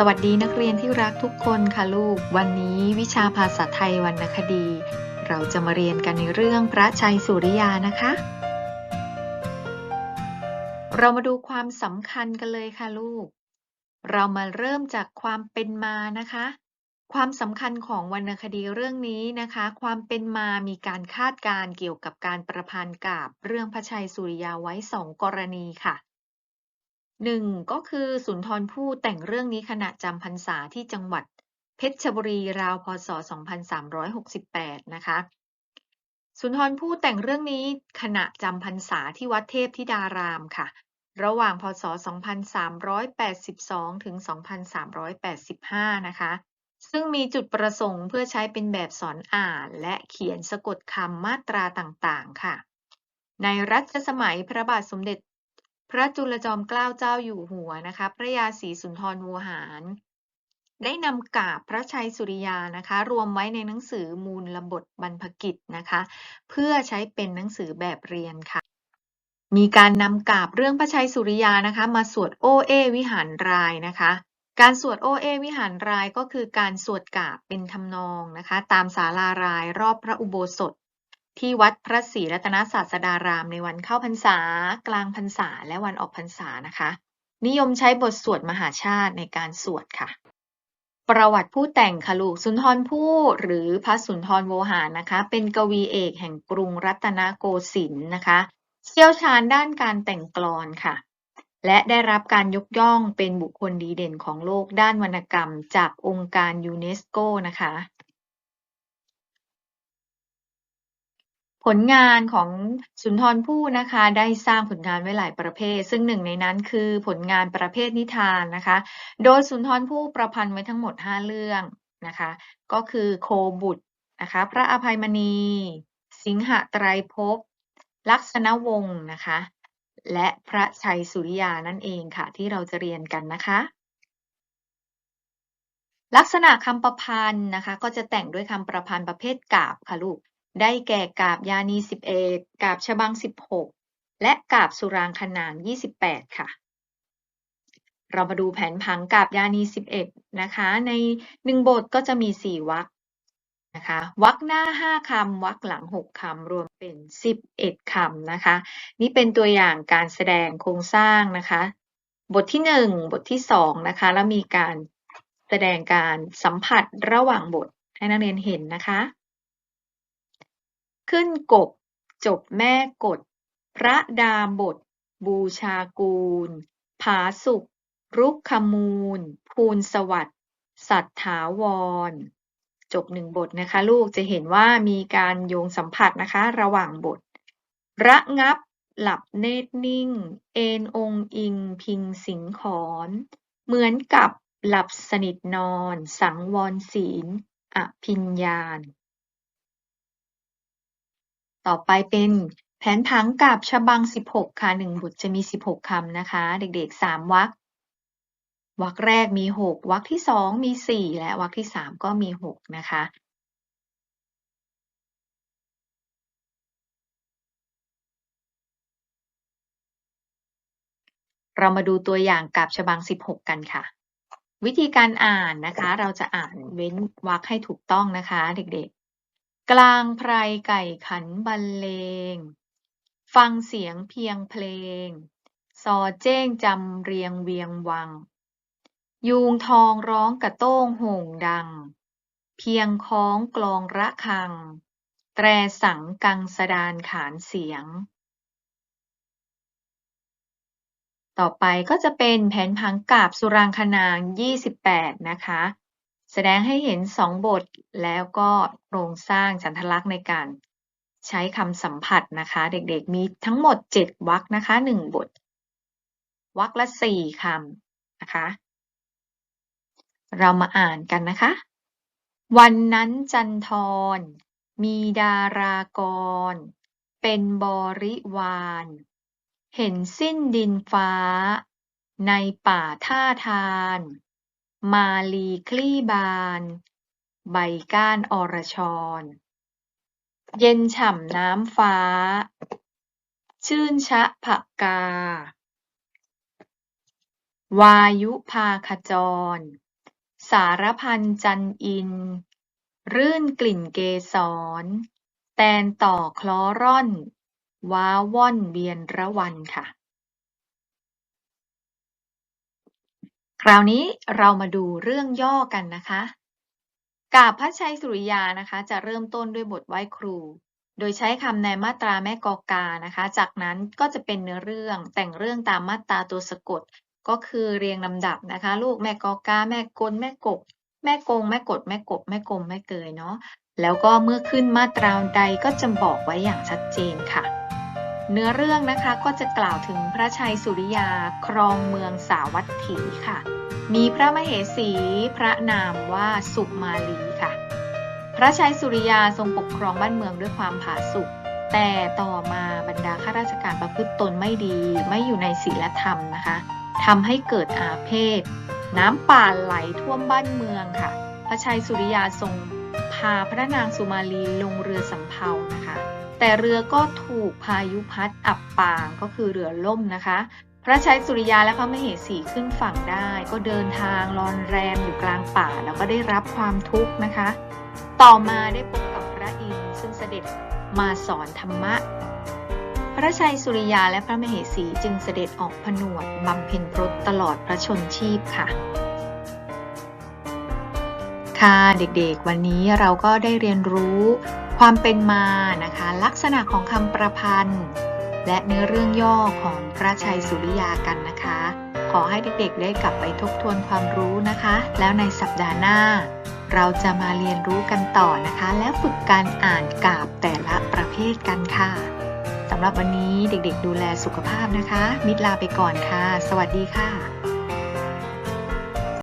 สวัสดีนักเรียนที่รักทุกคนค่ะลูก วันนี้วิชาภาษาไทยวรรณคดี เราจะมาเรียนกันในเรื่องพระชัยสุริยานะคะ เรามาดูความสำคัญกันเลยค่ะลูก เรามาเริ่มจากความเป็นมานะคะ ความสำคัญของวรรณคดีเรื่องนี้นะคะ ความเป็นมามีการคาดการเกี่ยวกับการประพันธ์กาบเรื่องพระชัยสุริยาไว้สองกรณีค่ะ หนึ่งก็คือสุนทรภู่แต่งเรื่องนี้ขณะจำพรรษาที่จังหวัดเพชรบุรีราวพศ 2368 นะคะ สุนทรภู่แต่งเรื่องนี้ขณะจำพรรษาที่วัดเทพธิดารามค่ะ ระหว่างพศ 2382 ถึง 2385 นะคะ ซึ่งมีจุดประสงค์เพื่อใช้เป็นแบบสอนอ่านและเขียนสะกดคำมาตราต่างๆ ค่ะในรัชสมัยพระบาทสมเด็จ พระจุลจอมเกล้าเจ้าอยู่หัวนะคะ พระยาศรีสุนทรวหาร ได้นำกาบพระชัยสุริยานะคะ รวมไว้ในหนังสือมูลระบทบรรพกิจนะคะ เพื่อใช้เป็นหนังสือแบบเรียนค่ะ มีการนำกาบเรื่องพระชัยสุริยานะคะ มาสวดโอเอวิหารรายนะคะการสวดโอเอวิหารรายก็คือการสวดกาบเป็นทำนองนะคะ ตามศาลารายรอบพระอุโบสถ ที่วัดพระศรีรัตนศาสดารามในวันเข้าพรรษา กลางพรรษา และวันออกพรรษานะคะ นิยมใช้บทสวดมหาชาติในการสวดค่ะ ประวัติผู้แต่งค่ะลูกสุนทรภู่หรือพระสุนทรโวหารนะคะ เป็นกวีเอกแห่งกรุงรัตนโกสินทร์นะคะ เชี่ยวชาญด้านการแต่งกลอนค่ะ และได้รับการยกย่องเป็นบุคคลดีเด่นของโลกด้านวรรณกรรม จากองค์การยูเนสโกนะคะ ผลงานของสุนทรภู่นะคะ ได้สร้างผลงานไว้หลายประเภท ซึ่งหนึ่งในนั้นคือผลงานประเภทนิทานนะคะ โดยสุนทรภู่ประพันธ์ไว้ทั้งหมด 5 เรื่องนะคะ ก็คือโคบุตรนะคะ พระอภัยมณี สิงหไตรภพลักษณวงศ์นะคะ และพระชัยสุริยานั่นเองค่ะ ที่เราจะเรียนกันนะคะลักษณะคำประพันธ์นะคะ ก็จะแต่งด้วยคำประพันธ์ประเภทกาบค่ะลูก ได้แก่กาบยานี 11 กาบฉบัง 16 และกาบสุรางคนาง 28 ค่ะ เรามาดูแผนผังกาบยานี 11 นะคะ ในหนึ่งบทก็จะมี 4วรรคนะคะวรรคหน้า 5คำวรรคหลัง 6คำรวมเป็น 11คำนะคะ นี่เป็นตัวอย่างการแสดงโครงสร้างนะคะ บทที่ 1 บทที่ 2 นะคะ แล้วมีการแสดงการสัมผัสระหว่างบทให้นักเรียนเห็นนะคะ ขึ้นกบ จบแม่กฎ พระดาบท บูชากูล ผาสุกรุกขมูล ภูลสวัสดิ์สัทธาวร จบหนึ่งบทนะคะ ลูกจะเห็นว่ามีการโยงสัมผัสนะคะ ระหว่างบท ระงับ หลับเนตรนิ่ง เอนองอิง พิงสิงขอนเหมือนกับหลับสนิทนอน สังวรศีล อภิญญาณ ต่อไปเป็นแผนผังกาบฉบัง 16 ค่ะ 1บทจะมี 16 คำนะคะ เด็กๆ 3วรรควรรคแรกมี 6วรรคที่ 2 มี 4 และวรรคที่ 3 ก็มี 6 นะคะเรามาดูตัวอย่างกาบฉบัง 16 กันค่ะ วิธีการอ่านนะคะ เราจะอ่านเว้นวรรคให้ถูกต้องนะคะ เด็กๆ กลางไพรไก่ขันบรรเลง ฟังเสียงเพียงเพลง ซอเจ้งจำเรียงเวียงวัง ยูงทองร้องกระโต้งโห่งดัง เพียงคล้องกลองระฆัง แตรสังกังสดานขานเสียง ต่อไปก็จะเป็นแผนผังกาบสุรางคนาง 28 นะคะ แสดงให้เห็น2บทแล้วก็โครงสร้างฉันทลักษณ์ในการใช้คำสัมผัสนะคะ เด็กๆมีทั้งหมด 7วรรคนะคะ 1 บทวรรคละ 4คำนะคะ เรามาอ่านกันนะคะ วันนั้นจันทร มีดารากร เป็นบริวาร เห็นสิ้นดินฟ้า ในป่าท่าทาน มาลีคลี่บาน ใบก้านอรชร เย็นฉ่ำน้ำฟ้า ชื่นชะผักกา วายุพาขจร สารพันจันอิน รื่นกลิ่นเกสร แตนต่อคลอร่อน ว้าว่อนเบียนระวันค่ะ คราวนี้เรามาดูเรื่องย่อกันนะคะ กาบพระชัยสุริยานะคะ จะเริ่มต้นด้วยบทไหว้ครู โดยใช้คำในมาตราแม่กอกานะคะ จากนั้นก็จะเป็นเนื้อเรื่องแต่งเรื่องตามมาตราตัวสะกด ก็คือเรียงลำดับนะคะ ลูกแม่กอกา แม่กลแม่กบ แม่กง แม่กด แม่กบ แม่กลมแม่เกยเนาะแล้วก็เมื่อขึ้นมาตราใดก็จะบอกไว้อย่างชัดเจนค่ะ เนื้อเรื่องนะคะก็จะกล่าวถึงพระชัยสุริยาครองเมืองสาวัตถีค่ะ มีพระมเหสีพระนามว่าสุมาลีค่ะ พระชัยสุริยาทรงปกครองบ้านเมืองด้วยความผาสุกแต่ต่อมาบรรดาข้าราชการประพฤติตนไม่ดี ไม่อยู่ในศีลธรรมนะคะทำให้เกิดอาเพศ น้ำป่าไหลท่วมบ้านเมืองค่ะ พระชัยสุริยาทรงพาพระนางสุมาลีลงเรือสำเภา แต่เรือก็ถูกพายุพัดอับปางก็คือเรือล่มนะคะ พระชัยสุริยาและพระมเหสีขึ้นฝั่งได้ ก็เดินทางรอนแรมอยู่กลางป่าแล้วก็ได้รับความทุกข์นะคะ ต่อมาได้พบกับพระอินทร์ซึ่งเสด็จมาสอนธรรมะ พระชัยสุริยาและพระมเหสีจึงเสด็จออกผนวดบำเพ็ญพรตตลอดพระชนชีพค่ะค่ะเด็กๆ วันนี้เราก็ได้เรียนรู้ ความเป็นมานะคะ ลักษณะของคำประพันธ์ และเนื้อเรื่องย่อของพระชัยสุริยากันนะคะ ขอให้เด็กๆได้กลับไปทบทวนความรู้นะคะ แล้วในสัปดาห์หน้า เราจะมาเรียนรู้กันต่อนะคะ และฝึกการอ่านกาบแต่ละประเภทกันค่ะสำหรับวันนี้เด็กๆ ดูแลสุขภาพนะคะ มิตรลาไปก่อนค่ะ สวัสดีค่ะ